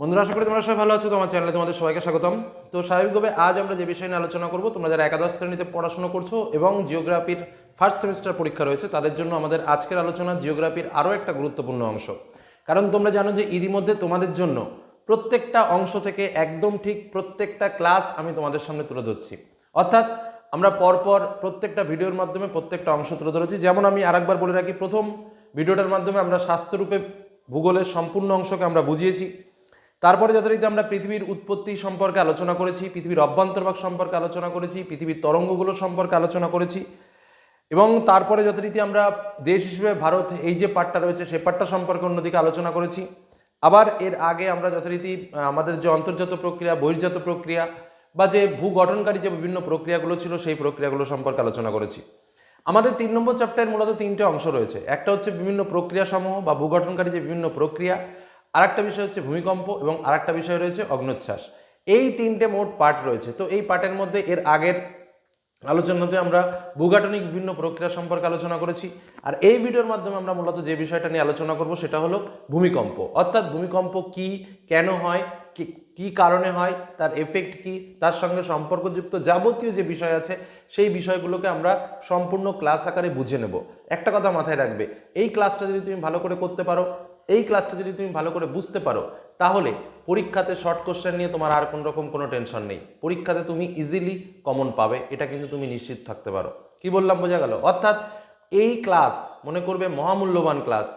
বন্ধুরা, আশা করি তোমরা সবাই ভালো আছো, তোমার চ্যানেলে তোমাদের সবাইকে স্বাগতম। তো স্বাভাবিকভাবে আজ আমরা যে বিষয় নিয়ে আলোচনা করব, তোমরা যারা একাদশ শ্রেণীতে পড়াশোনা করছ এবং জিওগ্রাফির ফার্স্ট সেমিস্টার পরীক্ষা রয়েছে, তাদের জন্য আমাদের আজকের আলোচনা জিওগ্রাফির আরও একটা গুরুত্বপূর্ণ অংশ। কারণ তোমরা জানো যে এরই মধ্যে তোমাদের জন্য প্রত্যেকটা অংশ থেকে একদম ঠিক প্রত্যেকটা ক্লাস আমি তোমাদের সামনে তুলে ধরছি। অর্থাৎ আমরা পরপর প্রত্যেকটা ভিডিওর মাধ্যমে প্রত্যেকটা অংশ তুলে ধরেছি। যেমন আমি আরেকবার বলে রাখি, প্রথম ভিডিওটার মাধ্যমে আমরা স্বাস্থ্যরূপে ভূগোলের সম্পূর্ণ অংশকে আমরা বুঝিয়েছি। তারপরে যথারীতি আমরা পৃথিবীর উৎপত্তি সম্পর্কে আলোচনা করেছি, পৃথিবীর অভ্যন্তরভাগ সম্পর্কে আলোচনা করেছি, পৃথিবীর তরঙ্গগুলো সম্পর্কে আলোচনা করেছি। এবং তারপরে যথারীতি আমরা দেশ হিসেবে ভারত, এই যে পার্টটা রয়েছে, সে পার্টটা সম্পর্কে অন্যদিকে আলোচনা করেছি। আবার এর আগে আমরা যথারীতি আমাদের যে অন্তর্জাত প্রক্রিয়া, বহির্জাত প্রক্রিয়া, বা যে ভূগঠনকারী যে বিভিন্ন প্রক্রিয়াগুলো ছিল, সেই প্রক্রিয়াগুলো সম্পর্কে আলোচনা করেছি। আমাদের তিন নম্বর চ্যাপ্টারের মূলত তিনটে অংশ রয়েছে। একটা হচ্ছে বিভিন্ন প্রক্রিয়া সমূহ বা ভূগঠনকারী যে বিভিন্ন প্রক্রিয়া আরেকটা বিষয় হচ্ছে ভূমিকম্প এবং আরেকটা বিষয় রয়েছে অগ্নুচ্ছ্বাস এই তিনটে মোট পার্ট রয়েছে। তো এই পার্টের মধ্যে এর আগের আলোচনাতে আমরা ভূগাঠনিক বিভিন্ন প্রক্রিয়া সম্পর্কে আলোচনা করেছি। আর এই ভিডিওর মাধ্যমে আমরা মূলত যে বিষয়টা নিয়ে আলোচনা করব সেটা হলো ভূমিকম্প। অর্থাৎ ভূমিকম্প কি, কেন হয়, কি কারণে হয়, তার এফেক্ট কি, তার সঙ্গে সম্পর্কযুক্ত যাবতীয় যে বিষয় আছে, সেই বিষয়গুলোকে আমরা সম্পূর্ণ ক্লাস আকারে বুঝে নেব। একটা কথা মাথায় রাখবে, এই ক্লাসটা যদি তুমি ভালো করে করতে পারো এই ক্লাসটা যদি তুমি ভালো করে বুঝতে পারো, তাহলে পরীক্ষাতে শর্ট কোশ্চেন নিয়ে তোমার আর কোন রকম কোনো টেনশন নেই। পরীক্ষাতে তুমি ইজিলি কমন পাবে, এটা কিন্তু তুমি নিশ্চিত থাকতে পারো। কি বললাম, বোঝা গেল? অর্থাৎ এই ক্লাস মনে করবে মহামূল্যবান ক্লাস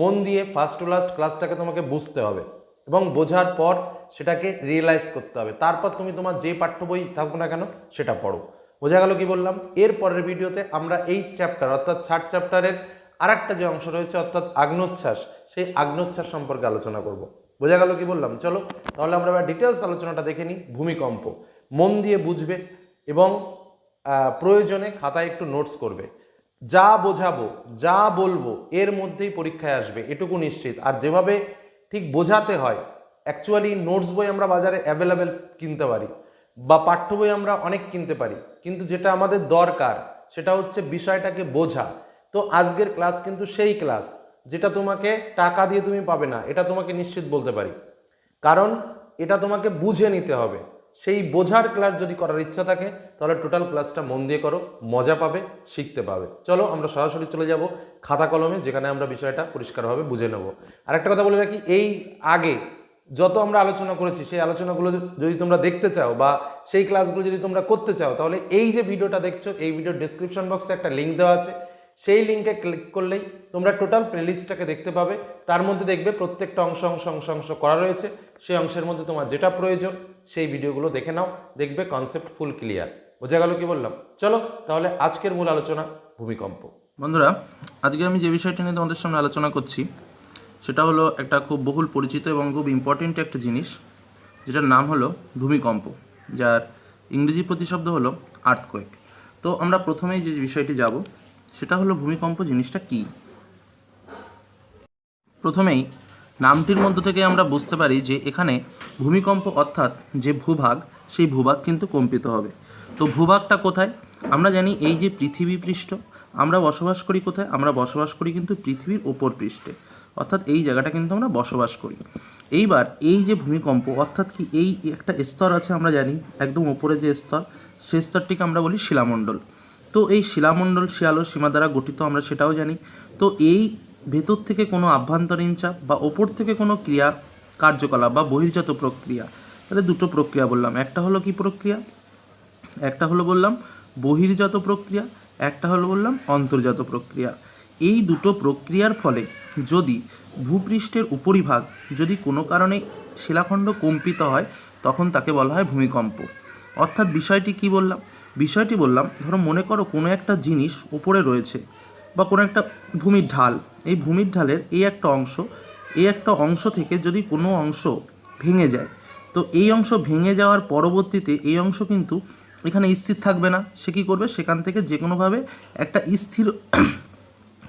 মন দিয়ে ফার্স্ট টু লাস্ট ক্লাসটাকে তোমাকে বুঝতে হবে এবং বোঝার পর সেটাকে রিয়েলাইজ করতে হবে। তারপর তুমি তোমার যে পাঠ্য বই থাকুক না কেন, সেটা পড়ো। বোঝা গেল কি বললাম? এর পরের ভিডিওতে আমরা এই চ্যাপ্টার অর্থাৎ থার্ড চ্যাপ্টারের আরেকটা যে অংশ রয়েছে অর্থাৎ আগ্নোচ্ছ্বাস, সেই আগ্নোচ্ছ্বাস সম্পর্কে আলোচনা করব। বোঝা গেল কি বললাম? চলো, তাহলে আমরা এবার ডিটেলস আলোচনাটা দেখে নিই, ভূমিকম্প। মন দিয়ে বুঝবে এবং প্রয়োজনে খাতায় একটু নোটস করবে। যা বোঝাবো, যা বলব, এর মধ্যেই পরীক্ষায় আসবে, এটুকু নিশ্চিত। আর যেভাবে ঠিক বোঝাতে হয় অ্যাকচুয়ালি নোটস বই আমরা বাজারে অ্যাভেলেবেল কিনতে পারি, বা পাঠ্য বই আমরা অনেক কিনতে পারি। কিন্তু যেটা আমাদের দরকার, সেটা হচ্ছে বিষয়টাকে বোঝা। তো আজকের ক্লাস কিন্তু সেই ক্লাস, যেটা তোমাকে টাকা দিয়ে তুমি পাবে না, এটা তোমাকে নিশ্চিত বলতে পারি। কারণ এটা তোমাকে বুঝে নিতে হবে। সেই বোঝার ক্লাস যদি করার ইচ্ছা থাকে, তাহলে টোটাল ক্লাসটা মন দিয়ে করো, মজা পাবে, শিখতে পাবে। চলো আমরা সরাসরি চলে যাব খাতা কলমে, যেখানে আমরা বিষয়টা পরিষ্কারভাবে বুঝে নেব। আর একটা কথা বলে রাখি, এই আগে যত আমরা আলোচনা করেছি, সেই আলোচনাগুলো যদি তোমরা দেখতে চাও বা সেই ক্লাসগুলো যদি তোমরা করতে চাও, তাহলে এই যে ভিডিওটা দেখছ, এই ভিডিওর ডেসক্রিপশন বক্সে একটা লিঙ্ক দেওয়া আছে। সেই লিঙ্কে ক্লিক করলেই তোমরা টোটাল প্লেলিস্টটাকে দেখতে পাবে। তার মধ্যে দেখবে প্রত্যেকটা অংশ অংশ অংশ অংশ করা রয়েছে। সেই অংশের মধ্যে তোমার যেটা প্রয়োজন, সেই ভিডিওগুলো দেখে নাও। দেখবে কনসেপ্ট ফুল ক্লিয়ার বোঝা গেল কি বললাম? চলো তাহলে আজকের মূল আলোচনা, ভূমিকম্প। বন্ধুরা, আজকে আমি যে বিষয়টি নিয়ে তোমাদের সামনে আলোচনা করছি, সেটা হলো একটা খুব বহুল পরিচিত এবং খুব ইম্পর্টেন্ট একটা জিনিস, যেটার নাম হলো ভূমিকম্প, যার ইংরেজি প্রতিশব্দ হলো আর্থকোয়েক তো আমরা প্রথমেই যে বিষয়টি যাব সেটা হলো ভূমিকম্প জিনিসটা কী? প্রথমেই, নামটির মধ্য থেকে আমরা বুঝতে পারি যে এখানে ভূমিকম্প অর্থাৎ যে ভূভাগ, সেই ভূভাগ কিন্তু কম্পিত হবে। তো ভূভাগটা কোথায়? আমরা জানি এই যে পৃথিবী পৃষ্ঠ, আমরা বসবাস করি কোথায়? আমরা বসবাস করি কিন্তু পৃথিবীর ওপর পৃষ্ঠে। অর্থাৎ এই জায়গাটা কিন্তু আমরা বসবাস করি। এইবার এই যে ভূমিকম্প, অর্থাৎ কি এই একটা স্তর আছে আমরা জানি, একদম ওপরে যে স্তর, সেই স্তরটিকে আমরা বলি শিলামণ্ডল। তো এই শিলামণ্ডল, শিয়ালো সীমা দ্বারা গঠিত, আমরা সেটাও জানি। তো এই ভেতর থেকে কোনো আভ্যন্তরীণ চাপ বা ওপর থেকে কোনো ক্রিয়া কার্যকলাপ বা বহির্জাত প্রক্রিয়া, তাহলে দুটো প্রক্রিয়া বললাম। একটা হলো কি প্রক্রিয়া? একটা হলো বললাম বহির্জাত প্রক্রিয়া, একটা হলো বললাম অন্তর্জাত প্রক্রিয়া। এই দুটো প্রক্রিয়ার ফলে যদি ভূপৃষ্ঠের উপরিভাগ যদি কোনো কারণে শিলাখণ্ড কম্পিত হয়, তখন তাকে বলা হয় ভূমিকম্প। অর্থাৎ বিষয়টি কি বললাম? বিষয়টি বললাম, ধরো মনে করো কোনো একটা জিনিস উপরে রয়েছে বা কোনো একটা ভূমির ঢাল, এই ভূমির ঢালের এই একটা অংশ, এই একটা অংশ থেকে যদি কোনো অংশ ভেঙে যায়, তো এই অংশ ভেঙে যাওয়ার পরবর্তীতে এই অংশ কিন্তু এখানে স্থির থাকবে না। সে কী করবে? সেখান থেকে যে কোনোভাবে একটা স্থির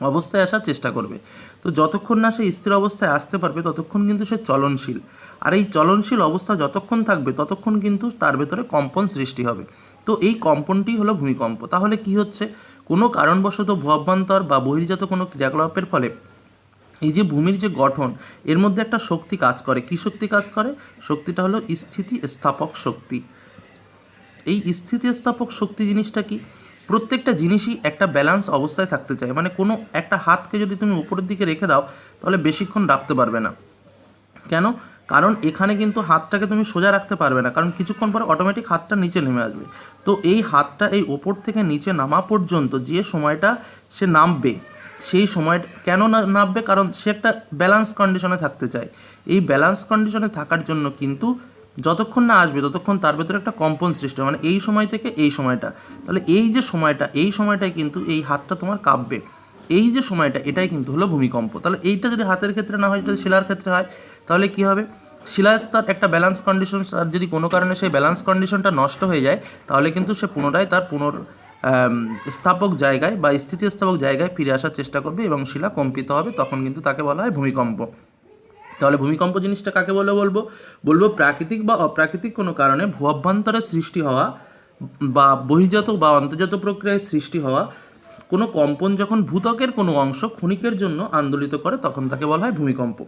অবস্থায় আসার চেষ্টা করবে। তো যতক্ষণ না সে স্থির অবস্থায় আসতে পারবে, ততক্ষণ কিন্তু সে চলনশীল। আর এই চলনশীল অবস্থা যতক্ষণ থাকবে, ততক্ষণ কিন্তু তার ভেতরে কম্পন সৃষ্টি হবে। তো এই কম্পনটি হলো ভূমিকম্প। তাহলে কি হচ্ছে? কোনো কারণবশত ভূঅভ্যন্তর বা বহির্জাত কোনো ক্রিয়াকলাপের ফলে এই যে ভূমির যে গঠন, এর মধ্যে একটা শক্তি কাজ করে। কি শক্তি কাজ করে? শক্তিটা হলো স্থিতি স্থাপক শক্তি। এই স্থিতিস্থাপক শক্তি জিনিসটা কি? প্রত্যেকটা জিনিসই একটা ব্যালেন্স অবস্থায় থাকতে চায়। মানে কোনো একটা হাতকে যদি তুমি উপরের দিকে রেখে দাও, তাহলে বেশিক্ষণ রাখতে পারবে না। কেন? কারণ এখানে কিন্তু হাতটাকে তুমি সোজা রাখতে পারবে না, কারণ কিছুক্ষণ পর অটোমেটিক হাতটা নিচে নেমে আসবে। তো এই হাতটা এই ওপর থেকে নিচে নামা পর্যন্ত যে সময়টা সে নামবে, সেই সময় কেন নামবে? কারণ সে একটা ব্যালান্স কন্ডিশনে থাকতে চায়। এই ব্যালান্স কন্ডিশনে থাকার জন্য কিন্তু যতক্ষণ না আসবে, ততক্ষণ তার ভেতরে একটা কম্পন সৃষ্টি মানে এই সময় থেকে এই সময়টা। তাহলে এই যে সময়টা, এই সময়টায় কিন্তু এই হাতটা তোমার কাঁপবে। এই যে সময়টা, এটাই কিন্তু হলো ভূমিকম্প। তাহলে এইটা যদি হাতের ক্ষেত্রে না হয় যদি শিলার ক্ষেত্রে হয় তাহলে কি হবে? শিলাস্তর একটা ব্যালেন্স কন্ডিশন তার যদি কোনো কারণে সেই ব্যালেন্স কন্ডিশনটা নষ্ট হয়ে যায়, তাহলে কিন্তু সে পুনরায় তার পুনর স্থাপক জায়গায় বা স্থিতিস্থাপক জায়গায় ফিরে আসার চেষ্টা করবে এবং শিলা কম্পিত হবে, তখন কিন্তু তাকে বলা হয় ভূমিকম্প। তাহলে ভূমিকম্প জিনিসটা কাকে বলে বলব? বলব প্রাকৃতিক বা অপ্রাকৃতিক কোনো কারণে ভূ অভ্যন্তরে সৃষ্টি হওয়া বা বহির্জাত বা অন্তর্জাত প্রক্রিয়ায় সৃষ্টি হওয়া কোনো কম্পন যখন ভূতকের কোনো অংশ ক্ষণিকের জন্য আন্দোলিত করে, তখন তাকে বলা হয় ভূমিকম্প।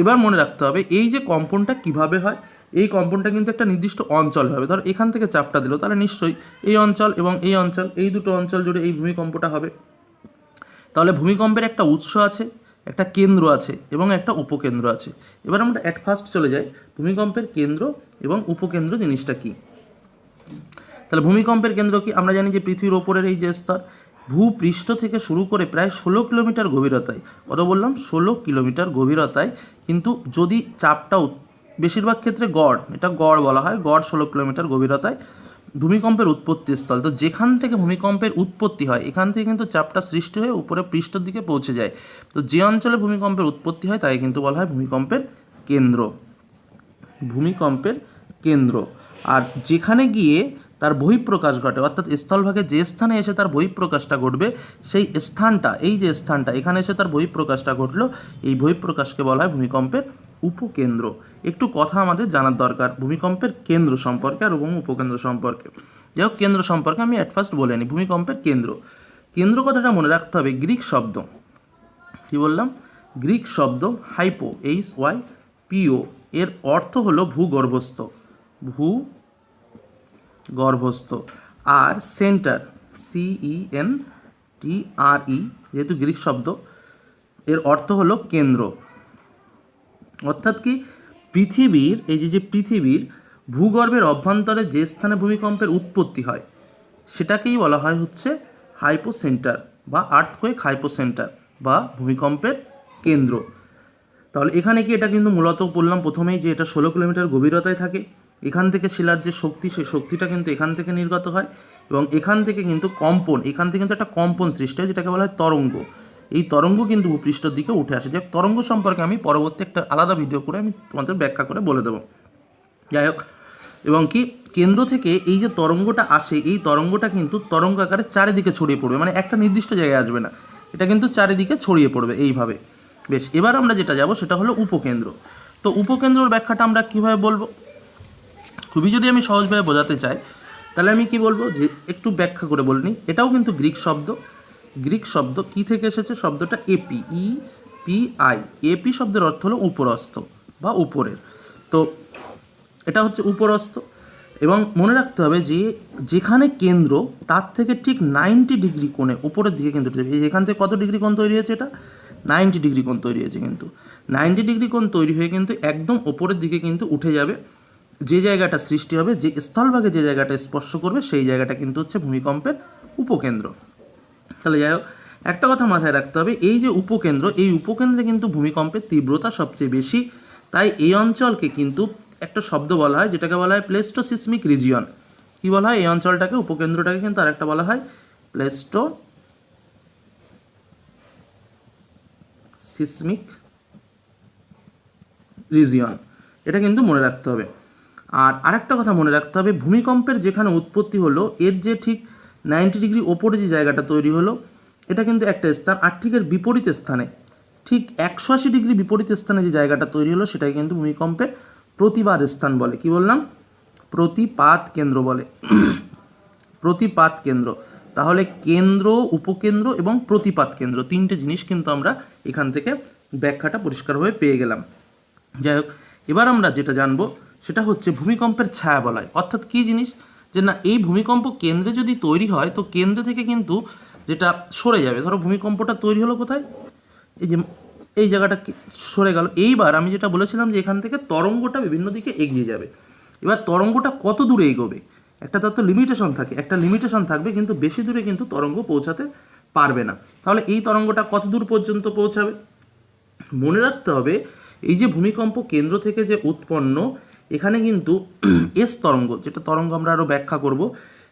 এবার মনে রাখতে হবে, এই যে কম্পনটা কীভাবে হয়, এই কম্পনটা কিন্তু একটা নির্দিষ্ট অঞ্চল হবে। ধর এখান থেকে চাপটা দিল, তাহলে নিশ্চয়ই এই অঞ্চল এবং এই অঞ্চল, এই দুটো অঞ্চল জুড়ে এই ভূমিকম্পটা হবে। তাহলে ভূমিকম্পের একটা উৎস আছে, একটা কেন্দ্র আছে এবং একটা উপকেন্দ্র আছে। এবার আমরা অ্যাট ফার্স্ট চলে যাই, ভূমিকম্পের কেন্দ্র এবং উপকেন্দ্র জিনিসটা কি? তাহলে ভূমিকম্পের কেন্দ্র কি? আমরা জানি যে পৃথিবীর ওপরের এই যে স্তর, ভূপৃষ্ঠ থেকে শুরু করে প্রায় ষোলো কিলোমিটার গভীরতায়, কত বললাম? ষোলো কিলোমিটার গভীরতায় কিন্তু যদি চাপটা বেশিরভাগ ক্ষেত্রে গড়, এটা গড় বলা হয়, গড় ষোলো কিলোমিটার গভীরতায় ভূমিকম্পের উৎপত্তি স্থল তো যেখান থেকে ভূমিকম্পের উৎপত্তি হয়, এখান থেকে কিন্তু চাপটা সৃষ্টি হয়ে উপরে পৃষ্ঠের দিকে পৌঁছে যায়। তো যে অঞ্চলে ভূমিকম্পের উৎপত্তি হয়, তাকে কিন্তু বলা হয় ভূমিকম্পের কেন্দ্র। ভূমিকম্পের কেন্দ্র। আর যেখানে গিয়ে তার বহিঃপ্রকাশ ঘটে। অর্থাৎ স্থলভাগে যে স্থানে এসে তার বহিঃপ্রকাশটা ঘটবে, সেই স্থানটা, এই যে স্থানটা, এখানে এসে তার বহিঃপ্রকাশটা ঘটলো। এই বহিঃপ্রকাশকে বলা হয় ভূমিকম্পের উপকেন্দ্র। একটু কথা আমাদের জানার দরকার, ভূমিকম্পের কেন্দ্র সম্পর্কে আর এবং উপকেন্দ্র সম্পর্কে। যাই হোক, কেন্দ্র সম্পর্কে আমি অ্যাট ফার্স্ট বলে নিই ভূমিকম্পের কেন্দ্র। কেন্দ্র কথাটা মনে রাখতে হবে, গ্রিক শব্দ। কি বললাম? গ্রিক শব্দ হাইপো এইচ ওয়াই পিও এর অর্থ হলো ভূগর্ভস্থ। ভূ গর্ভস্থ। আর সেন্টার সিই এন টি আর ই যেহেতু গ্রিক শব্দ, এর অর্থ হলো কেন্দ্র। অর্থাৎ কি? পৃথিবীর, এই যে যে পৃথিবীর ভূগর্ভের অভ্যন্তরে যে স্থানে ভূমিকম্পের উৎপত্তি হয়, সেটাকেই বলা হয় হচ্ছে হাইপো সেন্টার বা আর্থকোয়েক হাইপো সেন্টার বা ভূমিকম্পের কেন্দ্র। তাহলে এখানে কি এটা কিন্তু মূলত বললাম প্রথমেই যে এটা ষোলো কিলোমিটার গভীরতায় থাকে। এখান থেকে শিলার যে শক্তি, সেই শক্তিটা কিন্তু এখান থেকে নির্গত হয় এবং এখান থেকে কিন্তু কম্পন, এখান থেকে কিন্তু একটা কম্পন সৃষ্টি হয়, যেটাকে বলা হয় তরঙ্গ। এই তরঙ্গ কিন্তু ভূপৃষ্ঠের দিকে উঠে আসে। যে তরঙ্গ সম্পর্কে আমি পরবর্তী একটা আলাদা ভিডিও করে আমি তোমাদের ব্যাখ্যা করে বলে দেবো। যাই হোক, এবং কি, কেন্দ্র থেকে এই যে তরঙ্গটা আসে, এই তরঙ্গটা কিন্তু তরঙ্গ আকারে চারিদিকে ছড়িয়ে পড়বে মানে একটা নির্দিষ্ট জায়গায় আসবে না। এটা কিন্তু চারিদিকে ছড়িয়ে পড়বে এইভাবে। বেশ, এবার আমরা যেটা যাব, সেটা হলো উপকেন্দ্র। তো উপকেন্দ্রর ব্যাখ্যাটা আমরা কীভাবে বলব? খুবই যদি আমি সহজভাবে বোঝাতে চাই, তাহলে আমি কি বলব যে একটু ব্যাখ্যা করে বলে নিই। এটাও কিন্তু গ্রিক শব্দ। গ্রিক শব্দ কি থেকে এসেছে? শব্দটা epi E P I. Epi শব্দের অর্থ হলো উপরস্থ বা উপরের। তো এটা হচ্ছে উপরস্থ। এবং মনে রাখতে হবে যে যেখানে কেন্দ্র, তার থেকে ঠিক নাইনটি ডিগ্রি কোণে, উপরের দিকে কিন্তু এখান থেকে কত ডিগ্রি কোণ তৈরি হয়েছে এটা? নাইনটি ডিগ্রি কোণ তৈরি হয়েছে কিন্তু। নাইনটি ডিগ্রি কোণ তৈরি হয়ে কিন্তু একদম ওপরের দিকে কিন্তু উঠে যাবে। যে জায়গাটা সৃষ্টি হবে, যে স্থলভাগে যে জায়গাটা স্পর্শ করবে, সেই জায়গাটা কিন্তু হচ্ছে ভূমিকম্পের উপকেন্দ্র। তাহলে যাই হোক, একটা কথা মাথায় রাখতে হবে, এই যে উপকেন্দ্র, এই উপকেন্দ্রে কিন্তু ভূমিকম্পের তীব্রতা সবচেয়ে বেশি। তাই এই অঞ্চলকে কিন্তু একটা শব্দ বলা হয়, যেটাকে বলা হয় প্লেস্টোসিসমিক রিজিয়ন। কি বলা হয়? এই অঞ্চলটাকে, উপকেন্দ্রটাকে কিন্তু আরেকটা বলা হয় প্লেস্টো সিসমিক রিজিয়ন। এটা কিন্তু মনে রাখতে হবে। আর আরেকটা কথা মনে রাখতে হবে, ভূমিকম্পের যেখানে উৎপত্তি হলো, এর যে ঠিক নাইনটি ডিগ্রি ওপরে যে জায়গাটা তৈরি হলো, এটা কিন্তু একটা স্থান, আর ঠিক এর বিপরীত স্থানে, ঠিক একশো আশি ডিগ্রি বিপরীত স্থানে যে জায়গাটা তৈরি হলো, সেটাকে কিন্তু ভূমিকম্পের প্রতিবাদ স্থান বলে। কি বললাম? প্রতিপাত কেন্দ্র বলে। প্রতিপাত কেন্দ্র। তাহলে কেন্দ্র, উপকেন্দ্র এবং প্রতিপাত কেন্দ্র, তিনটে জিনিস কিন্তু আমরা এখান থেকে ব্যাখ্যাটা পরিষ্কারভাবে পেয়ে গেলাম। যাই হোক, এবার আমরা যেটা জানব সেটা হচ্ছে ভূমিকম্পের ছায়া বলয়। অর্থাৎ কী জিনিস? যে না, এই ভূমিকম্প কেন্দ্রে যদি তৈরি হয়, তো কেন্দ্র থেকে কিন্তু যেটা সরে যাবে। ধরো ভূমিকম্পটা তৈরি হলো কোথায়? এই যে এই জায়গাটা সরে গেল। এইবার আমি যেটা বলেছিলাম যে এখান থেকে তরঙ্গটা বিভিন্ন দিকে এগিয়ে যাবে। এবার তরঙ্গটা কত দূরে এগোবে? একটা তার তো লিমিটেশন থাকে। একটা লিমিটেশন থাকবে, কিন্তু বেশি দূরে কিন্তু তরঙ্গ পৌঁছাতে পারবে না। তাহলে এই তরঙ্গটা কত দূর পর্যন্ত পৌঁছাবে? মনে রাখতে হবে, এই যে ভূমিকম্প কেন্দ্র থেকে যে উৎপন্ন এখানে কিন্তু এস তরঙ্গ, যেটা তরঙ্গ আমরা আরও ব্যাখ্যা করব,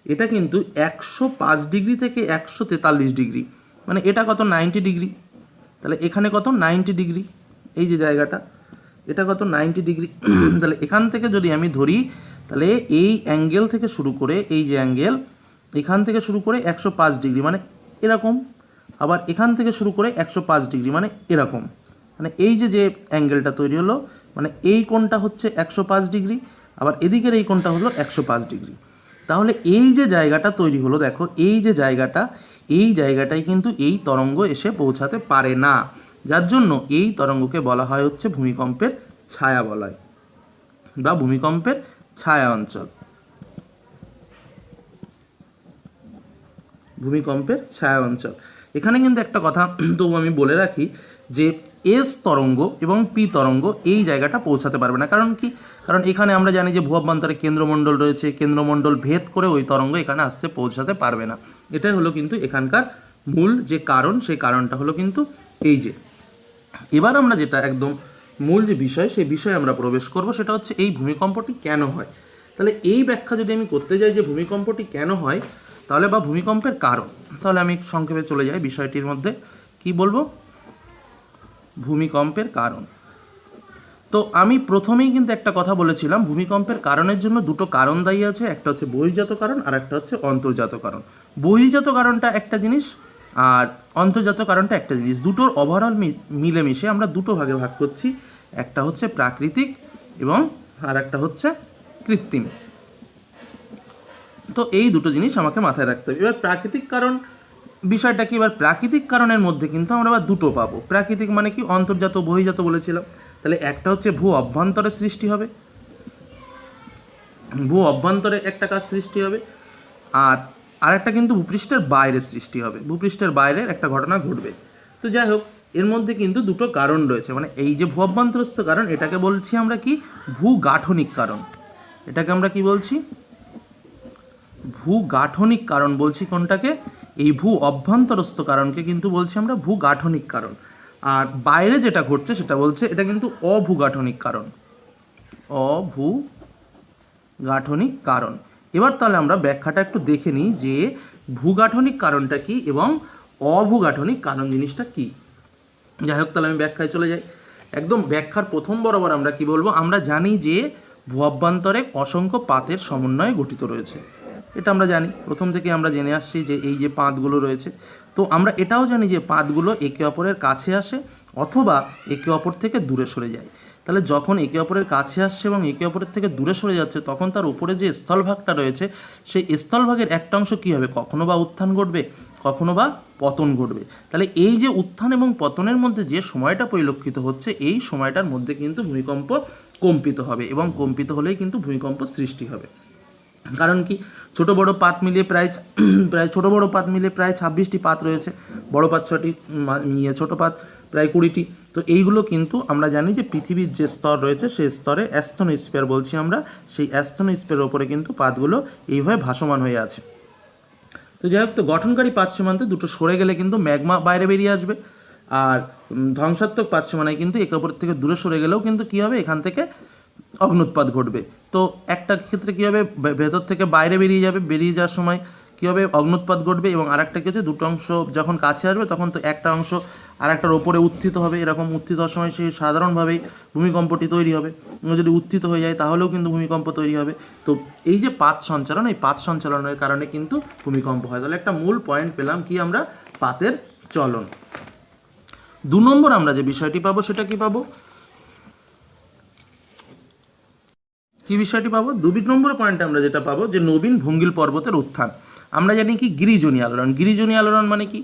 এটা কিন্তু একশো পাঁচ ডিগ্রি থেকে একশো তেতাল্লিশ ডিগ্রি। মানে এটা কত? Ninety degree. তাহলে এখানে কত? Ninety degree. এই যে জায়গাটা, এটা কত? Ninety degree. তাহলে এখান থেকে যদি আমি ধরি, তাহলে এই অ্যাঙ্গেল থেকে শুরু করে, এই যে অ্যাঙ্গেল, এখান থেকে শুরু করে একশো পাঁচ ডিগ্রি মানে এরকম। আবার এখান থেকে শুরু করে একশো পাঁচ ডিগ্রি মানে এরকম। মানে এই যে যে অ্যাঙ্গেলটা তৈরি হলো মানে এই কোণটা হচ্ছে একশো পাঁচ ডিগ্রি, আবার এদিকের এই কোণটা হলো একশো পাঁচ ডিগ্রি। তাহলে এই যে জায়গাটা তৈরি হলো, দেখো, এই যে জায়গাটা, এই জায়গাটায় কিন্তু এই তরঙ্গ এসে পৌঁছাতে পারে না। যার জন্য এই তরঙ্গকে বলা হয় হচ্ছে ভূমিকম্পের ছায়া বলয় বা ভূমিকম্পের ছায়া অঞ্চল ভূমিকম্পের ছায়া অঞ্চল এখানে কিন্তু একটা কথা, তবু আমি বলে রাখি যে এস তরঙ্গ এবং পি তরঙ্গ এই জায়গাটা পৌঁছাতে পারবে না। কারণ কি? কারণ এখানে আমরা জানি যে ভূঅভ্যন্তরে কেন্দ্রমণ্ডল রয়েছে, কেন্দ্রমণ্ডল ভেদ করে ওই তরঙ্গ এখানে আসতে পৌঁছাতে পারবে না। এটাই হলো কিন্তু এখানকার মূল যে কারণ, সেই কারণটা হলো কিন্তু এই যে। এবার আমরা যেটা একদম মূল যে বিষয়, সেই বিষয়ে আমরা প্রবেশ করব, সেটা হচ্ছে এই ভূমিকম্পটি কেন হয়? তাহলে এই ব্যাখ্যা যদি আমি করতে যাই যে ভূমিকম্পটি কেন হয়, তাহলে বা ভূমিকম্পের কারণ, তাহলে আমি সংক্ষেপে চলে যাই বিষয়টির মধ্যে। কি বলব? ভূমিকম্পের কারণ। তো আমি প্রথমেই কিন্তু একটা কথা বলেছিলাম, ভূমিকম্পের কারণের জন্য দুটো কারণ দায়ী আছে, একটা হচ্ছে বহির্জাত কারণ আর একটা হচ্ছে অন্তর্জাত কারণ। বহির্জাত কারণটা একটা জিনিস আর অন্তর্জাত কারণটা একটা জিনিস। দুটোর ওভারঅল মিলেমিশে আমরা দুটো ভাগে ভাগ করছি, একটা হচ্ছে প্রাকৃতিক এবং আর একটা হচ্ছে কৃত্রিম। তো এই দুটো জিনিস আমাকে মাথায় রাখতে হবে। এবার প্রাকৃতিক কারণ বিষয়টা কি এবার প্রাকৃতিক কারণের মধ্যে কিন্তু আমরা আবার দুটো পাবো। প্রাকৃতিক মানে কি? অন্তর্জাত বহির্জাত বলেছিলাম। তাহলে একটা হচ্ছে ভূ অভ্যন্তরে সৃষ্টি হবে। ভূ অভ্যন্তরে একটা কাজ সৃষ্টি হবে। আর আরেকটা কিন্তু ভূপৃষ্ঠের বাইরে সৃষ্টি হবে। ভূপৃষ্ঠের বাইরের একটা ঘটনা ঘটবে। তো যাই হোক, এর মধ্যে কিন্তু দুটো কারণ রয়েছে। মানে এই যে ভূ অভ্যন্তরস্থ কারণ, এটাকে বলছি আমরা কি? ভূ গাঠনিক কারণ। এটাকে আমরা কি বলছি? ভূ গাঠনিক কারণ বলছি কোনটাকে? এই ভূ অভ্যন্তরস্থ কারণকে কিন্তু বলছি আমরা ভূ গাঠনিক কারণ। আর বাইরে যেটা ঘটছে সেটা বলছে এটা কিন্তু অভূগাঠনিক কারণ। অভূ গাঠনিক কারণ। এবার তাহলে আমরা ব্যাখ্যাটা একটু দেখে নিই যে ভূগাঠনিক কারণটা কি এবং অভূগাঠনিক কারণ জিনিসটা কি। যাই হোক, তাহলে আমি ব্যাখ্যায় চলে যাই। একদম ব্যাখ্যার প্রথম বরাবর আমরা কি বলব? আমরা জানি যে ভূ অভ্যন্তরে অসংখ্য পাতের সমন্বয়ে গঠিত রয়েছে। এটা আমরা জানি। প্রথম থেকে আমরা জেনে আসছি যে এই যে পাতগুলো রয়েছে। তো আমরা এটাও জানি যে পাতগুলো একে অপরের কাছে আসে অথবা একে অপর থেকে দূরে সরে যায়। তাহলে যখন একে অপরের কাছে আসছে এবং একে অপরের থেকে দূরে সরে যাচ্ছে, তখন তার উপরে যে স্থলভাগটা রয়েছে, সেই স্থলভাগের একটা অংশ কী হবে? কখনো বা উত্থান ঘটবে, কখনো বা পতন ঘটবে। তাহলে এই যে উত্থান এবং পতনের মধ্যে যে সময়টা পরিলক্ষিত হচ্ছে, এই সময়টার মধ্যে কিন্তু ভূমিকম্প কম্পিত হবে এবং কম্পিত হলেই কিন্তু ভূমিকম্প সৃষ্টি হবে। কারণ কি? ছোট বড় পাত মিলিয়ে প্রায় প্রায় ছোট বড় পাত মিলিয়ে প্রায় ছাব্বিশটি পাত রয়েছে। বড় পাত ছটি নিয়ে ছোট পাত প্রায় কুড়িটি। তো এইগুলো কিন্তু আমরা জানি যে পৃথিবীর যে স্তর রয়েছে, সেই স্তরে অ্যাস্থনোস্ফিয়ার বলছি আমরা। সেই অ্যাস্থনোস্ফিয়ারের ওপরে কিন্তু পাতগুলো এইভাবে ভাসমান হয়ে আছে। তো যাই হোক, তো গঠনকারী পাত সীমান্তে দুটো সরে গেলে কিন্তু ম্যাগমা বাইরে বেরিয়ে আসবে। আর ধ্বংসাত্মক পাত সীমানায় কিন্তু একে অপর থেকে দূরে সরে গেলেও কিন্তু কী হবে? এখান থেকে অগ্নুৎপাত ঘটবে। তো একটা ক্ষেত্রে কী হবে? ভেতর থেকে বাইরে বেরিয়ে যাবে। বেরিয়ে যাওয়ার সময় কী হবে? অগ্নুৎপাত ঘটবে এবং আরেকটা কি হচ্ছে? দুটো অংশ যখন কাছে আসবে, তখন তো একটা অংশ আরেকটার ওপরে উত্থিত হবে। এরকম উত্থিত হওয়ার সময় সেই সাধারণভাবেই ভূমিকম্পটি তৈরি হবে। যদি উত্থিত হয়ে যায়, তাহলেও কিন্তু ভূমিকম্প তৈরি হবে। তো এই যে পাত সঞ্চালন, এই পাত সঞ্চালনের কারণে কিন্তু ভূমিকম্প হয়। তাহলে একটা মূল পয়েন্ট পেলাম কি আমরা? পাতের চলন। দু নম্বর আমরা যে বিষয়টি পাবো, সেটা কি পাবো? কি বিষয়টি পাবো? দু নম্বর পয়েন্টে আমরা যেটা পাবো যে নবীন ভঙ্গিল পর্বতের উত্থান। আমরা জানি কি গিরিজনী আলোড়ন। গিরিজনী আলোড়ন মানে কি?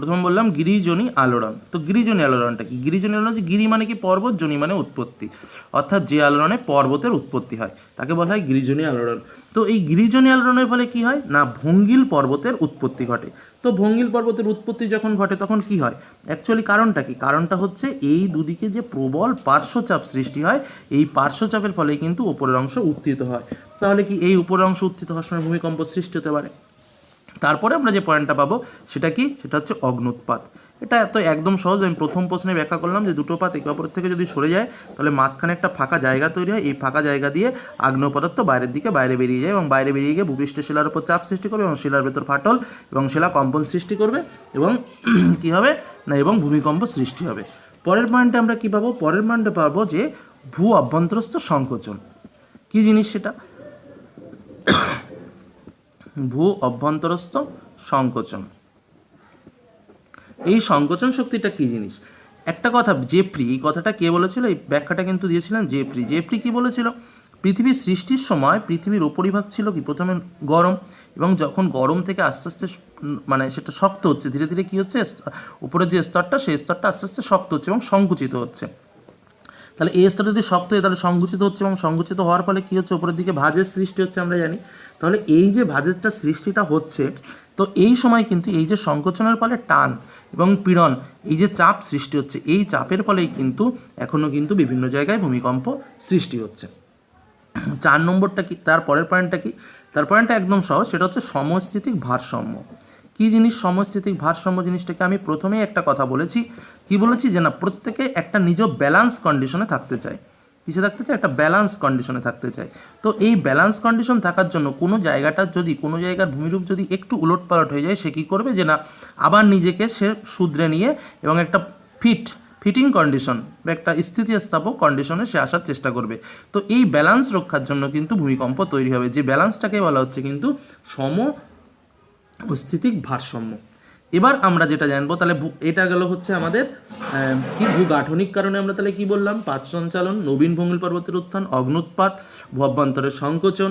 প্রথম বললাম গিরিজনী আলোড়ন। তো গিরিজনী আলোড়নটা কি? গিরিজনী আলোড়ন হচ্ছে গিরি মানে কি পর্বত, জনি মানে উৎপত্তি। অর্থাৎ যে আলোড়নে পর্বতের উৎপত্তি হয়, তাকে বলা হয় গিরিজনী আলোড়ন। তো এই গিরিজনী আলোড়নের ফলে কি হয়? না, ভঙ্গিল পর্বতের উৎপত্তি ঘটে। তো ভঙ্গিল পর্বতের উৎপত্তি যখন ঘটে, তখন কি হয়? অ্যাকচুয়ালি কারণটা কি? কারণটা হচ্ছে এই দুদিকে যে প্রবল পার্শ্বচাপ সৃষ্টি হয়, এই পার্শ্বচাপের ফলে কিন্তু উপরের অংশ উত্থিত হয়। তাহলে কি এই উপরের অংশ উত্থিত হওয়ার সময় ভূমিকম্প সৃষ্টি হতে পারে? তারপরে আমরা যে পয়েন্টটা পাবো, সেটা কি? সেটা হচ্ছে অগ্নুৎপাত। এটা এত একদম সহজ, আমি প্রথম প্রশ্নে ব্যাখ্যা করলাম যে দুটো পাত একে অপরের থেকে যদি সরে যায়, তাহলে মাঝখানে একটা ফাঁকা জায়গা তৈরি হয়। এই ফাঁকা জায়গা দিয়ে আগ্নেয় পদার্থ বাইরের দিকে বাইরে বেরিয়ে যায় এবং বাইরে বেরিয়ে গিয়ে ভূপৃষ্ঠ শিলার উপর চাপ সৃষ্টি করবে এবং শিলার ভেতর ফাটল এবং শিলা কম্পন সৃষ্টি করবে এবং কি হবে? না, এবং ভূমিকম্প সৃষ্টি হবে। পরের পয়েন্টে আমরা কি পাবো? পরের পয়েন্টে পাবো যে ভূ অভ্যন্তরস্থ সংকোচন। কি জিনিস সেটা? ভূ অভ্যন্তরস্থ সংকোচন। এই সংকোচন শক্তিটা কি জিনিস? একটা কথা জেফ্রি এই কথাটা কে বলেছিল? এই ব্যাখ্যাটা কিন্তু দিয়েছিলেন জেপ্রি। জেফ্রি কি বলেছিল? পৃথিবীর সৃষ্টির সময় পৃথিবীর উপরিভাগ ছিল কি? প্রথমে গরম এবং যখন গরম থেকে আস্তে আস্তে মানে সেটা শক্ত হচ্ছে, ধীরে ধীরে কি হচ্ছে? উপরের যে স্তরটা, সেই স্তরটা আস্তে আস্তে শক্ত হচ্ছে এবং সংকুচিত হচ্ছে। তাহলে এই স্তর যদি শক্ত হয়, তাহলে সংকুচিত হচ্ছে এবং সংকুচিত হওয়ার ফলে কি হচ্ছে? উপরের দিকে ভাঁজের সৃষ্টি হচ্ছে, আমরা জানি। তাহলে এই যে ভাঁজেরটা সৃষ্টিটা হচ্ছে, তো এই সময় কিন্তু এই যে সংকোচনের ফলে টান এবং পীড়ন, এই যে চাপ সৃষ্টি হচ্ছে, এই চাপের ফলেই কিন্তু এখনও কিন্তু বিভিন্ন জায়গায় ভূমিকম্প সৃষ্টি হচ্ছে। চার নম্বরটা কি? তার পরের পয়েন্টটা কি? তার পয়েন্টটা একদম সহজ, সেটা হচ্ছে সমস্থিতিক ভারসাম্য। কি জিনিস সমস্থিতিক ভারসাম্য? জিনিসটাকে আমি প্রথমেই একটা কথা বলেছি। কি বলেছি? যে না, প্রত্যেকে একটা নিজ ব্যালান্স কন্ডিশনে থাকতে চায়। কিসে থাকতে চায়, একটা ব্যালান্স কন্ডিশনে থাকতে চায়। তো এই ব্যালান্স কন্ডিশন থাকার জন্য কোনো জায়গাটা যদি, কোনো জায়গার ভূমিরূপ যদি একটু উলটপালট হয়ে যায়, সে কী করবে যে না, আবার নিজেকে সে শুধরে নিয়ে এবং একটা ফিট ফিটিং কন্ডিশন বা একটা স্থিতিস্থাপক কন্ডিশনে সে আসার চেষ্টা করবে। তো এই ব্যালান্স রক্ষার জন্য কিন্তু ভূমিকম্প তৈরি হবে। যে ব্যালান্সটাকে বলা হচ্ছে কিন্তু সম স্থিতিক ভারসাম্য। এবার আমরা যেটা জানব, তাহলে এটা গেল হচ্ছে আমাদের কি ভূগাঠনিক কারণে আমরা তাহলে কি বললাম? পাঁচ সঞ্চালন, নবীন ভঙ্গুল পর্বতের উত্থান, অগ্নুৎপাত ভূঅভ্যন্তরের সংকোচন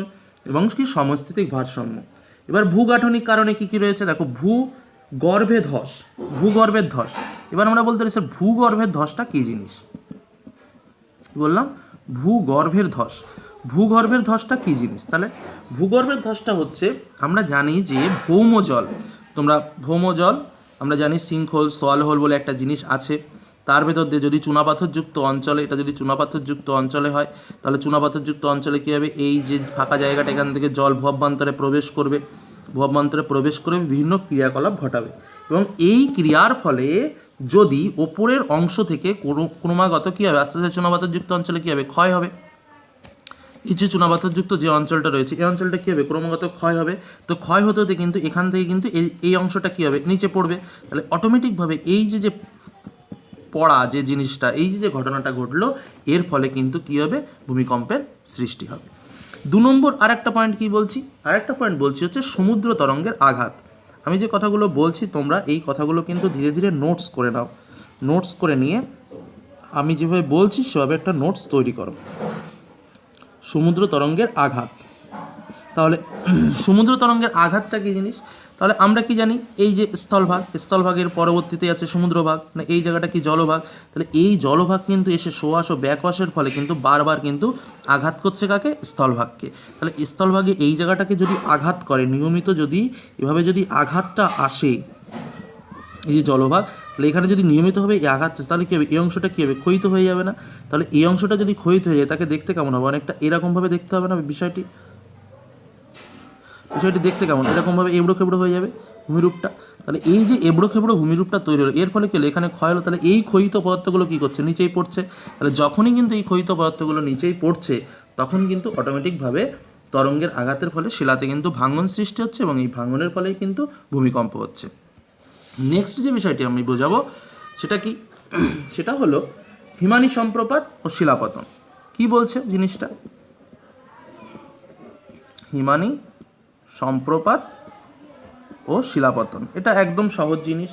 এবং কি সমস্থিতিক ভারসাম্য। এবার ভূগাঠনিক কারণে কি কি রয়েছে? দেখো, ভূ গর্ভে ধস ভূগর্ভের ধস। এবার আমরা বলতে পারি স্যার ভূগর্ভের ধসটা কি জিনিস? বললাম? ভূগর্ভের ধস। ভূগর্ভের ধসটা কি জিনিস? তাহলে ভূগর্ভের ধসটা হচ্ছে, আমরা জানি যে ভৌম জল তোমরা ভৌম জল, আমরা জানি সিঙ্কহোল সোয়াল হোল বলে একটা জিনিস আছে। তার ভেতর দিয়ে যদি চুনাপাথরযুক্ত অঞ্চলে, এটা যদি চুনাপাথরযুক্ত অঞ্চলে হয়, তাহলে চুনাপাথরযুক্ত অঞ্চলে কী হবে? এই যে ফাঁকা জায়গাটা, এখান থেকে জল ভবান্তরে প্রবেশ করবে। ভববান্তরে প্রবেশ করে বিভিন্ন ক্রিয়াকলাপ ঘটাবে। এবং এই ক্রিয়ার ফলে যদি ওপরের অংশ থেকে কোনো, ক্রমাগত কী হবে? আস্তে আস্তে চুনাপাথরযুক্ত অঞ্চলে কী হবে? ক্ষয় হবে। যে চুনাপাথরযুক্ত যে অঞ্চলটা রয়েছে, এই অঞ্চলটা কী হবে? ক্রমাগত ক্ষয় হবে। তো ক্ষয় হতে হতে কিন্তু এখান থেকে কিন্তু এই এই অংশটা কী হবে? নিচে পড়বে। তাহলে অটোমেটিকভাবে এই যে যে পড়া যে জিনিসটা, এই যে যে ঘটনাটা ঘটলো, এর ফলে কিন্তু কী হবে? ভূমিকম্পের সৃষ্টি হবে। দু নম্বর আর একটা পয়েন্ট কী বলছি? আর একটা পয়েন্ট বলছি হচ্ছে সমুদ্র তরঙ্গের আঘাত। আমি যে কথাগুলো বলছি, তোমরা এই কথাগুলো কিন্তু ধীরে ধীরে নোটস করে নাও। নোটস করে নিয়ে আমি যেভাবে বলছি, সেভাবে একটা নোটস তৈরি করো। সমুদ্র তরঙ্গের আঘাত। তাহলে, সমুদ্র তরঙ্গের আঘাতটা কী জিনিস? তাহলে আমরা কি জানি? এই যে স্থলভাগ, স্থলভাগের পরবর্তীতে আছে সমুদ্রভাগ না এই জায়গাটা কি জলভাগ? তাহলে এই জলভাগ কিন্তু এসে সোয়াশ ও ব্যাকওয়াশের ফলে কিন্তু বারবার কিন্তু আঘাত করছে কাকে? স্থলভাগকে। তাহলে স্থলভাগে এই জায়গাটাকে যদি আঘাত করে, নিয়মিত যদি এভাবে যদি আঘাতটা আসে এই যে জলভাগ, তাহলে এখানে যদি নিয়মিতভাবে এই আঘাত তাহলে কী হবে? এই অংশটা কী হবে? ক্ষয়িত হয়ে যাবে না? তাহলে এই অংশটা যদি ক্ষয়িত হয়ে যায়, তাকে দেখতে কেমন হবে? অনেকটা এরকমভাবে দেখতে হবে না বিষয়টি? বিষয়টি দেখতে কেমন? এরকমভাবে এবড়ো খেবড়ো হয়ে যাবে ভূমিরূপটা। তাহলে এই যে এবড়ো খেবড়ো ভূমিরূপটা তৈরি হলো, এর ফলে কি হলো? এখানে ক্ষয় হলো, তাহলে এই ক্ষয়িত পদার্থগুলো কী করছে? নিচেই পড়ছে। তাহলে যখনই কিন্তু এই ক্ষয়িত পদার্থগুলো নিচেই পড়ছে, তখন কিন্তু অটোমেটিকভাবে তরঙ্গের আঘাতের ফলে শিলাতে কিন্তু ভাঙন সৃষ্টি হচ্ছে এবং এই ভাঙনের ফলেই কিন্তু ভূমিকম্প হচ্ছে। নেক্সট যে বিষয়টি আমি বোঝাবো, সেটা কি? সেটা হলো হিমানি সম্প্রপাত ও শিলাপতন। কি বলছে জিনিসটা? হিমানি সম্প্রপাত ও শিলাপতন। এটা একদম সহজ জিনিস,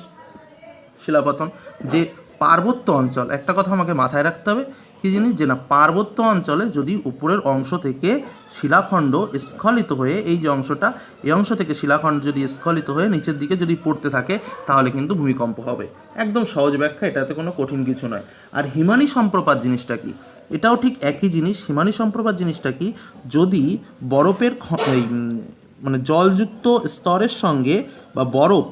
শিলাপতন। যে পার্বত্য অঞ্চল, একটা কথা আমাকে মাথায় রাখতে হবে কি জিনিস? যে না, পার্বত্য অঞ্চলে যদি উপরের অংশ থেকে শিলাখণ্ড স্খলিত হয়ে এই যে অংশটা, এই অংশ থেকে শিলাখণ্ড যদি স্খলিত হয়ে নিচের দিকে যদি পড়তে থাকে, তাহলে কিন্তু ভূমিকম্প হবে। একদম সহজ ব্যাখ্যা, এটাতে কোনো কঠিন কিছু নয়। আর হিমানি সম্প্রপাত জিনিসটা কি? এটাও ঠিক একই জিনিস। হিমানি সম্প্রপাত জিনিসটা কি? যদি বরফের মানে জলযুক্ত স্তরের সঙ্গে বা বরফ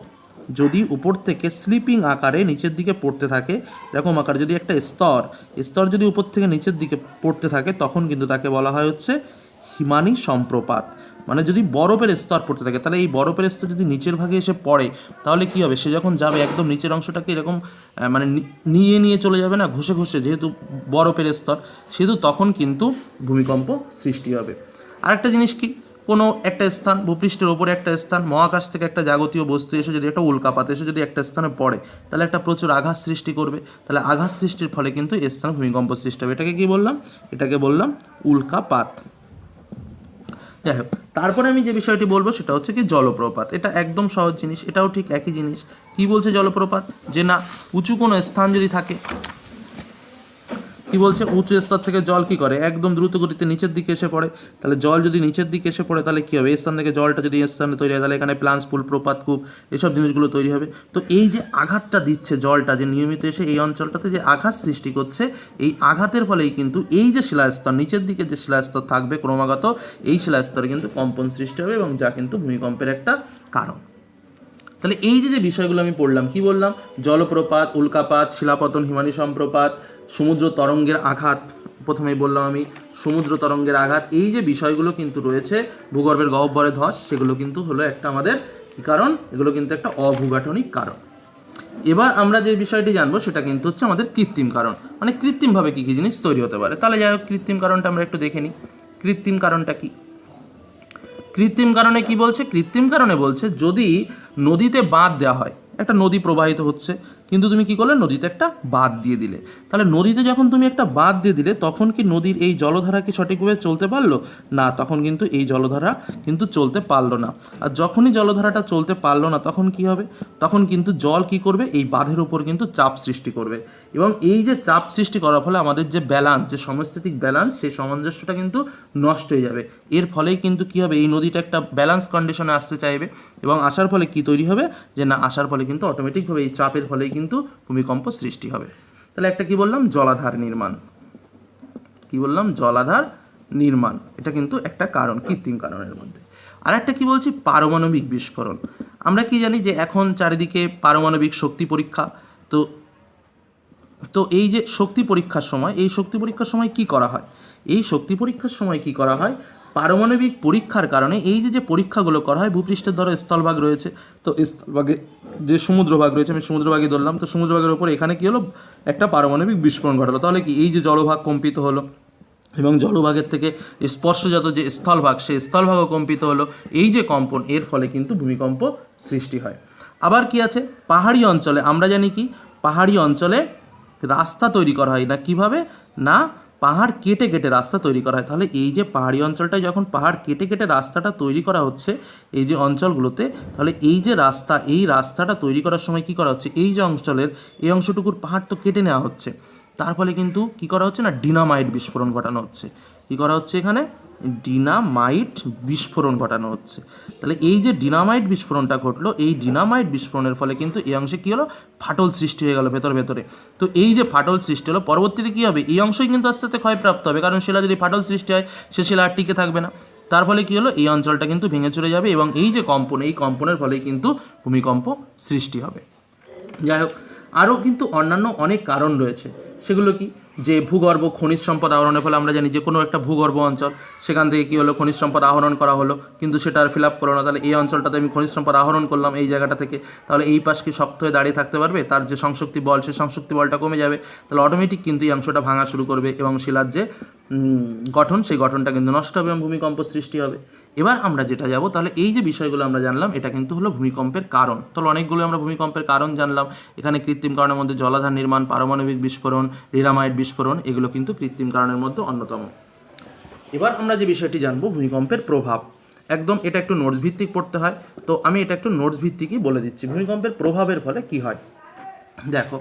যদি উপর থেকে স্লিপিং আকারে নিচের দিকে পড়তে থাকে, এরকম আকারে যদি একটা স্তর স্তর যদি উপর থেকে নিচের দিকে পড়তে থাকে, তখন কিন্তু তাকে বলা হয় হচ্ছে হিমানি সম্প্রপাত। মানে যদি বরফের স্তর পড়তে থাকে, তাহলে এই বরফের স্তর যদি নিচের ভাগে এসে পড়ে, তাহলে কি হবে? সে যখন যাবে, একদম নিচের অংশটাকে এরকম মানে নিয়ে নিয়ে চলে যাবে না, ঘষে ঘষে, যেহেতু বরফের স্তর, সেহেতু তখন কিন্তু ভূমিকম্প সৃষ্টি হবে। আরেকটা জিনিস কি কোনো একটা স্থান, ভূপৃষ্ঠের ওপরে একটা স্থান, মহাকাশ থেকে একটা জাগতীয় বস্তু এসে যদি একটা উল্কাপাত এসে যদি একটা স্থানে পড়ে, তাহলে একটা প্রচুর আঘাত সৃষ্টি করবে। তাহলে আঘাত সৃষ্টির ফলে কিন্তু এই স্থানে ভূমিকম্প সৃষ্টি হবে। এটাকে কি বললাম? এটাকে বললাম উল্কাপাত। যাই হোক, তারপরে আমি যে বিষয়টি বলব সেটা হচ্ছে কি জলপ্রপাত। এটা একদম সহজ জিনিস, এটাও ঠিক একই জিনিস। কি বলছে জলপ্রপাত? যে না, উঁচু কোনো স্থান যদি থাকে কি বলছে? উঁচু স্তর থেকে জল কি করে? একদম দ্রুত গতিতে নিচের দিকে এসে পড়ে। তাহলে জল যদি নিচের দিকে এসে পড়ে, তাহলে কি হবে? এই স্থান থেকে জলটা যদি এই স্থানে তৈরি হয়, তাহলে এখানে প্লান্স পুল প্রপাত, কূপ, এসব জিনিসগুলো তৈরি হবে। তো এই যে আঘাতটা দিচ্ছে জলটা, যে নিয়মিত এসে এই অঞ্চলটাতে যে আঘাত সৃষ্টি করছে, এই আঘাতের ফলেই কিন্তু এই যে শিলাস্তর, নিচের দিকে যে শিলাস্তর থাকবে ক্রমাগত, এই শিলাস্তরে কিন্তু কম্পন সৃষ্টি হবে এবং যা কিন্তু ভূমিকম্পের একটা কারণ। তাহলে এই যে যে বিষয়গুলো আমি পড়লাম, কি বললাম? জলপ্রপাত, উল্কাপাত, শিলাপতন হিমানি সম্প্রপাত সমুদ্র তরঙ্গের আঘাত, প্রথমেই বললাম আমি সমুদ্র তরঙ্গের আঘাত, এই যে বিষয়গুলো কিন্তু রয়েছে, ভূগর্ভের গহ্বরে ধস, সেগুলো কিন্তু হলো একটা আমাদের কারণ? এগুলো কিন্তু একটা অভূগাঠনিক কারণ। এবার আমরা যে বিষয়টি জানব, সেটা কিন্তু হচ্ছে আমাদের কৃত্রিম কারণ। মানে কৃত্রিমভাবে কী কী জিনিস তৈরি হতে পারে? তাহলে যাই হোক, কৃত্রিম কারণটা আমরা একটু দেখে নিই। কৃত্রিম কারণটা কি? কৃত্রিম কারণে কি বলছে? কৃত্রিম কারণে বলছে যদি নদীতে বাঁধ দেওয়া হয়, একটা নদী প্রবাহিত হচ্ছে কিন্তু তুমি কি করলে? নদীতে একটা বাঁধ দিয়ে দিলে। তাহলে নদীতে যখন তুমি একটা বাঁধ দিয়ে দিলে, তখন কি নদীর এই জলধারা কি সঠিকভাবে চলতে পারল? না, তখন কিন্তু এই জলধারা কিন্তু চলতে পারল না। আর যখনই জলধারাটা চলতে পারল না, তখন কি হবে? তখন কিন্তু জল কি করবে? এই বাঁধের উপর কিন্তু চাপ সৃষ্টি করবে। এবং এই যে চাপ সৃষ্টি করার ফলে আমাদের যে ব্যালান্স যে সমস্থিতিক ব্যালান্স সেই সামঞ্জস্যটা কিন্তু নষ্ট হয়ে যাবে। এর ফলেই কিন্তু কি হবে? এই নদীটা একটা ব্যালান্স কন্ডিশনে আসতে চাইবে। এবং আসার ফলে কি তৈরি হবে? যে না, আসার ফলে কিন্তু অটোমেটিকভাবে এই চাপের ফলেই কিন্তু ভূমিকম্প সৃষ্টি হবে। তাহলে একটা কি বললাম? জলাধার নির্মাণ। কি বললাম? জলাধার নির্মাণ। এটা কিন্তু একটা কারণ, কৃত্রিম কারণের মধ্যে। আর একটা কি বলছি? পারমাণবিক বিস্ফোরণ। আমরা কি জানি যে এখন চারিদিকে পারমাণবিক শক্তি পরীক্ষা। তো তো এই যে শক্তি পরীক্ষার সময়, এই শক্তি পরীক্ষার সময় কি করা হয়? এই শক্তি পরীক্ষার সময় কি করা হয়? পারমাণবিক পরীক্ষার কারণে এই যে যে পরীক্ষাগুলো করা হয়, ভূপৃষ্ঠের ধরো স্থলভাগ রয়েছে, তো স্থলভাগে যে সমুদ্রভাগ রয়েছে, আমি সমুদ্রভাগে ধরলাম, তো সমুদ্রভাগের উপর এখানে কি হলো? একটা পারমাণবিক বিস্ফোরণ ঘটালো। তাহলে কি এই যে জলভাগ কম্পিত হলো, এবং জলভাগের থেকে স্পর্শজাত যে স্থলভাগ, সেই স্থলভাগও কম্পিত হলো, এই যে কম্পন, এর ফলে কিন্তু ভূমিকম্প সৃষ্টি হয়। আবার কি আছে? পাহাড়ি অঞ্চলে, আমরা জানি কি? পাহাড়ি অঞ্চলে রাস্তা তৈরি করা হয় না, কীভাবে? না পাহাড় কেটে কেটে রাস্তা তৈরি করা হয়। তাহলে এই যে পাহাড়ি অঞ্চলটায় যখন পাহাড় কেটে কেটে রাস্তাটা তৈরি করা হচ্ছে, এই যে অঞ্চলগুলোতে, তাহলে এই যে রাস্তা, এই রাস্তাটা তৈরি করার সময় কি করা হচ্ছে? এই যে অঞ্চলের, এই অংশটুকুর পাহাড় তো কেটে নেওয়া হচ্ছে। তার ফলে কিন্তু কি করা হচ্ছে না? ডিনামাইট বিস্ফোরণ ঘটানো হচ্ছে। কি করা হচ্ছে এখানে? ডিনামাইট বিস্ফোরণ ঘটানো হচ্ছে। তাহলে এই যে ডিনামাইট বিস্ফোরণটা ঘটলো, এই ডিনামাইট বিস্ফোরণের ফলে কিন্তু এই অংশে কী হলো? ফাটল সৃষ্টি হয়ে গেল ভেতর, ভেতরে। তো এই যে ফাটল সৃষ্টি হলো, পরবর্তীতে কী হবে? এই অংশই কিন্তু আস্তে আস্তে ক্ষয়প্রাপ্ত হবে। কারণ শিলা যদি ফাটল সৃষ্টি হয়, সে শিলা আর টিকে থাকবে না। তার ফলে কী হলো? এই অঞ্চলটা কিন্তু ভেঙে চলে যাবে এবং এই যে কম্পন, এই কম্পনের ফলেই কিন্তু ভূমিকম্প সৃষ্টি হবে। যাই হোক, আরও কিন্তু অন্যান্য অনেক কারণ রয়েছে। সেগুলো কি? যে ভূগর্ভ খনিজ সম্পদ আহরণের ফলে আমরা জানি যে কোনো একটা ভূগর্ভ অঞ্চল, সেখান থেকে কী হলো? খনিজ সম্পদ আহরণ করা হলো। কিন্তু সেটা আর ফিল আপ করল না। তাহলে এই অঞ্চলটাতে আমি খনিজ সম্পদ আহরণ করলাম এই জায়গাটা থেকে। তাহলে এই পাশ কি শক্ত হয়ে দাঁড়িয়ে থাকতে পারবে? তার যে সংশক্তি বল, সেই সংশক্তি বলটা কমে যাবে। তাহলে অটোমেটিক কিন্তু এই অংশটা ভাঙা শুরু করবে এবং শিলার যে গঠন, সেই গঠনটা কিন্তু নষ্ট হবে এবং ভূমিকম্প সৃষ্টি হবে। এবার আমরা যেটা যাব, তাহলে এই যে বিষয়গুলো আমরা জানলাম, এটা কিন্তু হলো ভূমিকম্পের কারণ। তাহলে অনেকগুলো আমরা ভূমিকম্পের কারণ জানলাম। এখানে কৃত্রিম কারণের মধ্যে জলাধার নির্মাণ, পারমাণবিক বিস্ফোরণ রিরামাইট বিস্ফোরণ এগুলো কিন্তু কৃত্রিম কারণের মধ্যে অন্যতম। এবার আমরা যে বিষয়টি জানব, ভূমিকম্পের প্রভাব। একদম এটা একটু নোটস ভিত্তিক পড়তে হয়, তো আমি এটা একটু নোটস ভিত্তিকই বলে দিচ্ছি। ভূমিকম্পের প্রভাবের ফলে কি হয়? দেখো।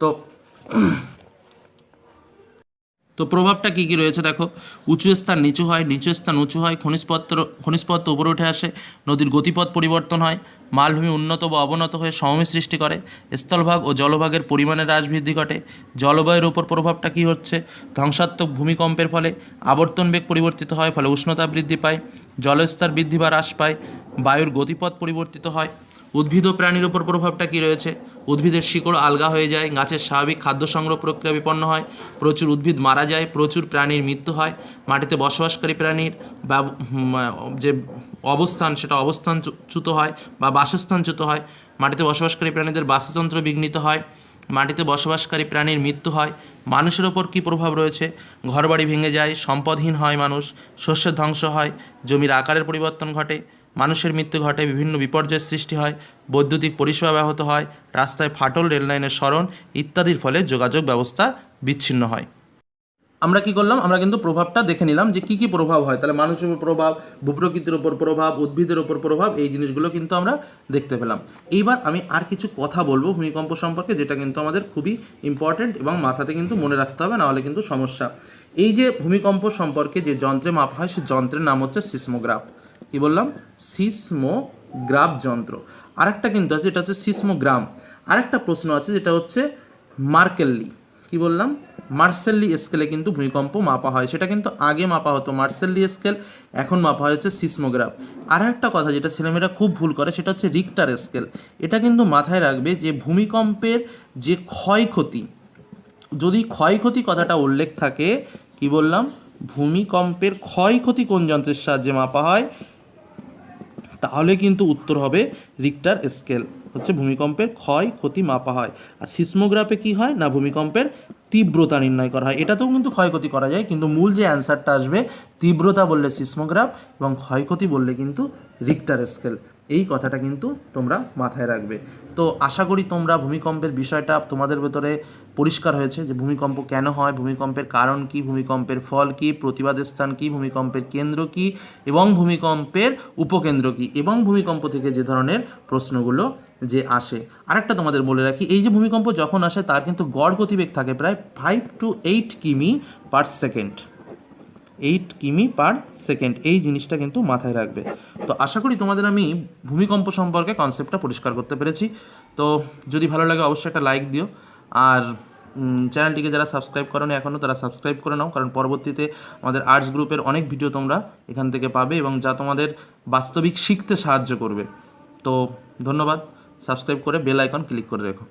তো তো প্রভাবটা কী কী রয়েছে? দেখো, উঁচু স্থান নিচু হয়, নিচু স্থান উঁচু হয়, খনিজপত্র খনিজপত্র উপরে উঠে আসে, নদীর গতিপথ পরিবর্তন হয়, মালভূমি উন্নত বা অবনত হয়ে সমভূমি সৃষ্টি করে, স্থলভাগ ও জলভাগের পরিমাণের হ্রাস বৃদ্ধি ঘটে, জলবায়ুর উপর প্রভাবটা কী হচ্ছে? ধ্বংসাত্মক ভূমিকম্পের ফলে আবর্তন বেগ পরিবর্তিত হয়, ফলে উষ্ণতা বৃদ্ধি পায়, জলস্তর বৃদ্ধি বা হ্রাস পায়, বায়ুর গতিপথ পরিবর্তিত হয়, উদ্ভিদ ও প্রাণীর ওপর প্রভাবটা কী রয়েছে? উদ্ভিদের শিকড় আলগা হয়ে যায়, গাছের স্বাভাবিক খাদ্য সংগ্রহ প্রক্রিয়া বিপন্ন হয়, প্রচুর উদ্ভিদ মারা যায়, প্রচুর প্রাণীর মৃত্যু হয়, মাটিতে বসবাসকারী প্রাণীর যে অবস্থান সেটা অবস্থানচ্যুত হয় বা বাসস্থানচ্যুত হয়, মাটিতে বসবাসকারী প্রাণীদের বাস্তুতন্ত্র বিঘ্নিত হয়, মাটিতে বসবাসকারী প্রাণীর মৃত্যু হয়, মানুষের ওপর কী প্রভাব রয়েছে? ঘরবাড়ি ভেঙে যায়, সম্পদহীন হয় মানুষ, শস্যের ধ্বংস হয়, জমির আকারের পরিবর্তন ঘটে মানুষের মৃত্যু ঘটে, বিভিন্ন বিপর্যয়ের সৃষ্টি হয়, বৈদ্যুতিক পরিষেবা ব্যাহত হয়, রাস্তায় ফাটল, রেললাইনের স্মরণ ইত্যাদির ফলে যোগাযোগ ব্যবস্থা বিচ্ছিন্ন হয়। আমরা কি করলাম? আমরা কিন্তু প্রভাবটা দেখে নিলাম যে কি কি প্রভাব হয়। তাহলে মানুষের উপর প্রভাব, ভূপ্রকৃতির উপর প্রভাব, উদ্ভিদের উপর প্রভাব, এই জিনিসগুলো কিন্তু আমরা দেখতে পেলাম। এইবার আমি আর কিছু কথা বলব ভূমিকম্প সম্পর্কে, যেটা কিন্তু আমাদের খুবই ইম্পর্টেন্ট এবং মাথাতে কিন্তু মনে রাখতে হবে, নাহলে কিন্তু সমস্যা। এই যে ভূমিকম্প সম্পর্কে যে যন্ত্রে মাপা হয়, সে যন্ত্রের নাম হচ্ছে সিসমোগ্রাফ। কি বললাম? সিসমোগ্রাফ যন্ত্র আরেকটা কিন্তু আছে যেটা হচ্ছে সিসমোগ্রাম। আরেকটা প্রশ্ন আছে, যেটা হচ্ছে মার্কেললি। কি বললাম? মার্সেল্লি স্কেলে কিন্তু ভূমিকম্প মাপা হয়। সেটা কিন্তু আগে মাপা হতো। মার্সেল্লি স্কেল, এখন মাপা হয় হচ্ছে সিসমোগ্রাফ। আর একটা কথা যেটা ছেলেমেয়েরা খুব ভুল করে, সেটা হচ্ছে রিক্টার স্কেল। এটা কিন্তু মাথায় রাখবে যে ভূমিকম্পের যে ক্ষয়ক্ষতি, যদি ক্ষয়ক্ষতি কথাটা উল্লেখ থাকে, কি বললাম? ভূমিকম্পের ক্ষয়ক্ষতি কোন যন্ত্রের সাহায্যে মাপা হয়? তাহলে কিন্তু উত্তর হবে রিক্টার স্কেল হচ্ছে ভূমিকম্পের ক্ষয়ক্ষতি মাপা হয়। আর সিসমোগ্রাফে কি হয়? না, ভূমিকম্পের তীব্রতা নির্ণয় করা হয়। এটাতেও কিন্তু ক্ষয়ক্ষতি করা যায়, কিন্তু মূল যে অ্যান্সারটা আসবে, তীব্রতা বললে সিসমোগ্রাফ এবং ক্ষয়ক্ষতি বললে কিন্তু রিক্টার স্কেল এই কথাটা কিন্তু তোমরা মাথায় রাখবে। তো আশা করি তোমরা ভূমিকম্পের বিষয়টা তোমাদের ভেতরে পরিষ্কার হয়েছে যে ভূমিকম্প কেন হয়, ভূমিকম্পের কারণ কি, ভূমিকম্পের ফল কি, প্রতিবাদের স্থান কি, ভূমিকম্পের কেন্দ্র কি এবং ভূমিকম্পের উপকেন্দ্র কি এবং ভূমিকম্প থেকে যে ধরনের প্রশ্নগুলো যে আসে। আরেকটা তোমাদের বলে রাখি, এই যে ভূমিকম্প যখন আসে তার কিন্তু গড় গতিবেগ থাকে প্রায় ফাইভ টু এইট কিমি পার সেকেন্ড এইট কিমি পার সেকেন্ড এই জিনিসটা কিন্তু মাথায় রাখবে। তো আশা করি তোমাদের আমি ভূমিকম্প সম্পর্কে কনসেপ্টটা পরিষ্কার করতে পেরেছি। তো যদি ভালো লাগে অবশ্যই একটা লাইক দিও। আর চ্যানেলটিকে যারা সাবস্ক্রাইব করোনি এখনও তারা সাবস্ক্রাইব করে নাও, কারণ পরবর্তীতে আমাদের আর্টস গ্রুপের অনেক ভিডিও তোমরা এখান থেকে পাবে এবং যা তোমাদের বাস্তবিক শিখতে সাহায্য করবে। তো ধন্যবাদ। সাবস্ক্রাইব করে বেল আইকন ক্লিক করে রেখো।